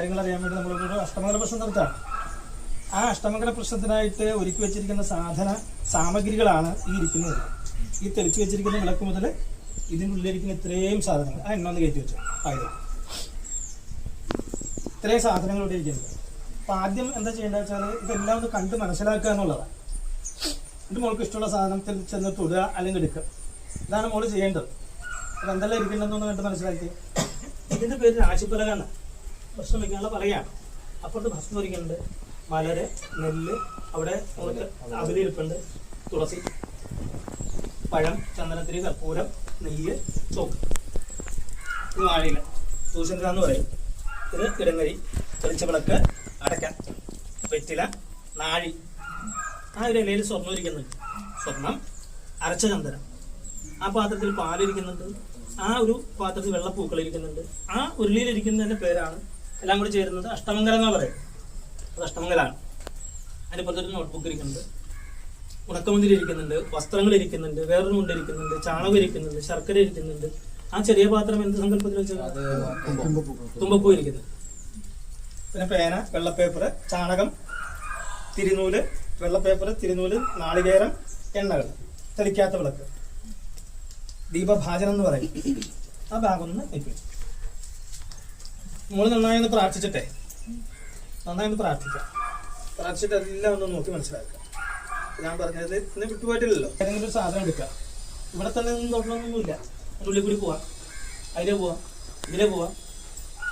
കാര്യങ്ങൾ അറിയാൻ വേണ്ടി നമ്മളൊരു അഷ്ടമംഗല പ്രശ്നം നടത്താണ് ആ അഷ്ടമംഗല പ്രശ്നത്തിനായിട്ട് ഒരുക്കി വെച്ചിരിക്കുന്ന സാധന സാമഗ്രികളാണ് ഈ ഇരിക്കുന്നത്. ഈ തെളിച്ചു വെച്ചിരിക്കുന്ന വിളക്ക് മുതൽ ഇതിന്റെ ഉള്ളിലിരിക്കുന്ന ഇത്രയും സാധനങ്ങൾ. ആ എണ്ണ ഒന്ന് കയറ്റി വെച്ചു. ആയത് ഇത്രയും സാധനങ്ങൾ ഇവിടെ ഇരിക്കുന്നത് അപ്പം ആദ്യം എന്താ ചെയ്യേണ്ടത് വെച്ചാൽ ഇതെല്ലാം ഒന്ന് കണ്ട് മനസ്സിലാക്കുക എന്നുള്ളതാണ് എന്റെ മോൾക്ക് ഇഷ്ടമുള്ള സാധനത്തിൽ ചെന്ന് തൊടുക അല്ലെങ്കിൽ എടുക്കുക. ഇതാണ് മോൾ ചെയ്യേണ്ടത്. അപ്പൊ എന്തെല്ലാം ഇരിക്കുന്നതെന്നൊന്ന് കണ്ട് മനസ്സിലാക്കി ഇതിന്റെ പേര് രാശിപ്പലകാണ് ഭക്ഷണം വയ്ക്കാനുള്ള പറയാണ് അപ്പുറത്ത് ഭക്ഷണം ഒരുക്കുന്നുണ്ട് മലര് നെല്ല് അവിടെ നമുക്ക് അവിലിരിപ്പുണ്ട്. തുളസി പഴം ചന്ദനത്തിരി കർപ്പൂരം നെയ്യ് ചോക്ക് ഇത് വാഴയില. എന്ന് പറയും. ഇത് ഇടങ്ങരി തെളിച്ചവിളക്ക് അടക്ക വെറ്റില നാഴി. ആ ഒരു ഇലയിൽ സ്വർണം ഇരിക്കുന്നുണ്ട് സ്വർണം അരച്ച ചന്ദനം. ആ പാത്രത്തിൽ പാലിരിക്കുന്നുണ്ട്. ആ ഒരു പാത്രത്തിൽ വെള്ളപ്പൂക്കൾ ഇരിക്കുന്നുണ്ട്. ആ ഉരുളിയിലിരിക്കുന്നതിന്റെ പേരാണ് എല്ലാം കൂടി ചേരുന്നത് അഷ്ടമംഗലം എന്നാ പറയും. അത് അഷ്ടമംഗലാണ്. അതിന്റെ പുറത്തൊരു നോട്ട്ബുക്ക് ഇരിക്കുന്നുണ്ട്. ഉണക്കമുന്തിരി ഇരിക്കുന്നുണ്ട് വസ്ത്രങ്ങൾ ഇരിക്കുന്നുണ്ട് വേറൊരു മുണ്ട് ഇരിക്കുന്നുണ്ട് ചാണകം ഇരിക്കുന്നുണ്ട് ശർക്കര ഇരിക്കുന്നുണ്ട്. ആ ചെറിയ പാത്രം എന്ത് സങ്കല്പത്തിൽ വെച്ചത് തുമ്പപ്പൂ. ഇരിക്കുന്നത്. പിന്നെ പേന വെള്ളപ്പേപ്പർ ചാണകം തിരുനൂൽ വെള്ളപ്പേപ്പർ തിരുനൂൽ നാളികേരം എണ്ണകൾ. തെളിക്കാത്ത വിളക്ക്. ദീപഭാചനം എന്ന് പറയും. ആ ഭാഗം ഒന്ന് നിൽക്കും നമ്മൾ നന്നായി ഒന്ന് പ്രാർത്ഥിച്ചിട്ടെ. നന്നായി ഒന്ന് പ്രാർത്ഥിക്കാം. പ്രാർത്ഥിച്ചിട്ട് എല്ലാം ഒന്ന് നോക്കി മനസ്സിലാക്കുക. ഞാൻ പറഞ്ഞത് ഇന്ന് വിട്ടുപോയിട്ടില്ലല്ലോ ഏതെങ്കിലും ഒരു സാധനം എടുക്കുക. ഇവിടെ തന്നെ ഒന്നും തൊട്ടണമെന്നൊന്നുമില്ല ഉള്ളിൽ കൂടി പോവാം. അതിലെ പോവാം. ഇതിലെ പോവാം.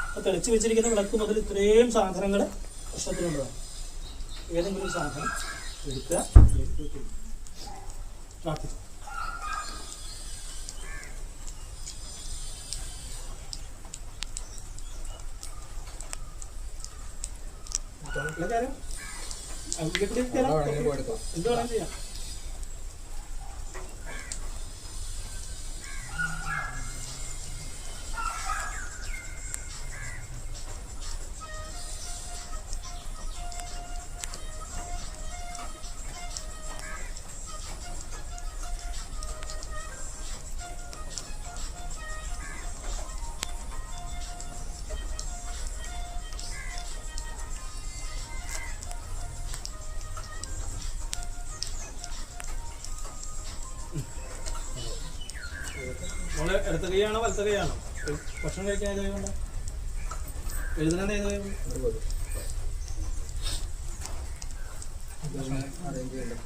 അപ്പൊ തെളിച്ച് വെച്ചിരിക്കുന്ന വിളക്ക് മുതൽ ഇത്രയും സാധനങ്ങൾ പ്രശ്നത്തിലുള്ളതാണ്. ഏതെങ്കിലും ഒരു സാധനം എടുക്കുക. പ്രാർത്ഥിക്കുക എന്ത് വേണമെങ്കിലും ചെയ്യാം. ഭക്ഷണം കഴിക്കാൻ ഏത് കൈ അറേഞ്ച് ചെയ്യണ്ടോ?